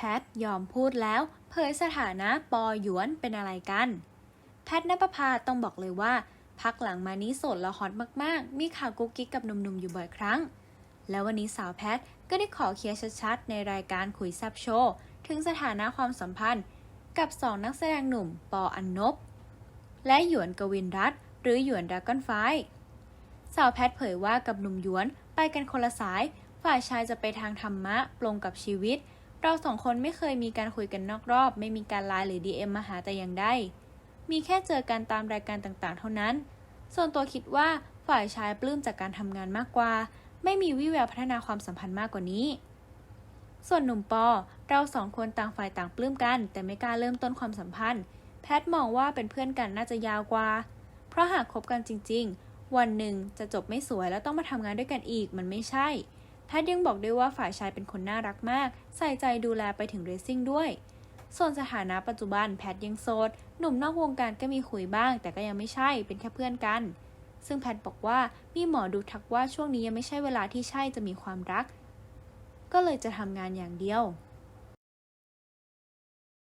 แพทยอมพูดแล้ว เผยสถานะปอหยวนเป็นอะไรกัน แพทนปภาต้องบอกเลยว่า พักหลังมานี้โสดและฮอตมากๆ มีข่าวกุ๊กกิ๊กกับหนุ่มๆอยู่บ่อยครั้ง แล้ววันนี้สาวแพทก็ได้ขอเคลียร์ชัดๆ ในรายการคุยแซับโชว์ถึงสถานะความสัมพันธ์ กับสองนักแสดงหนุ่มปออันนบ และหยวนกวินรัตหรือหยวนดาก้อนไฟสาวแพทเผยว่ากับหนุ่มหยวนไปกันคนละสาย ฝ่ายชายจะไปทางธรรมะปลงกับชีวิต เราสองคนไม่เคยมีการคุยกันนอกรอบ ไม่มีการไลน์หรือ DM มาหาแต่อย่างใด มีแค่เจอกันตามรายการต่างๆ เท่านั้น ส่วนตัวคิดว่าฝ่ายชายปลื้มจากการทำงานมากกว่า ไม่มีวิแววพัฒนาความสัมพันธ์มากกว่านี้ ส่วนหนุ่มปอ เราสองคนต่างฝ่ายต่างปลื้มกัน แต่ไม่กล้าเริ่มต้นความสัมพันธ์ แพทมองว่าเป็นเพื่อนกันน่าจะยาวกว่า เพราะหากคบกันจริง ๆ วันหนึ่งจะจบไม่สวยแล้วต้องมาทำงานด้วยกันอีกมันไม่ใช่ แพทยังบอกด้วยว่าฝ่ายชายเป็นคนน่ารักมาก ใส่ใจดูแลไปถึงเรซิ่งด้วย ส่วนสถานะปัจจุบันแพทยังโสด หนุ่มนอกวงการก็มีคุยบ้าง แต่ก็ยังไม่ใช่ เป็นแค่เพื่อนกัน ซึ่งแพทบอกว่ามีหมอดูทักว่าช่วงนี้ยังไม่ใช่เวลาที่ใช่จะมีความรัก ก็เลยจะทำงานอย่างเดียว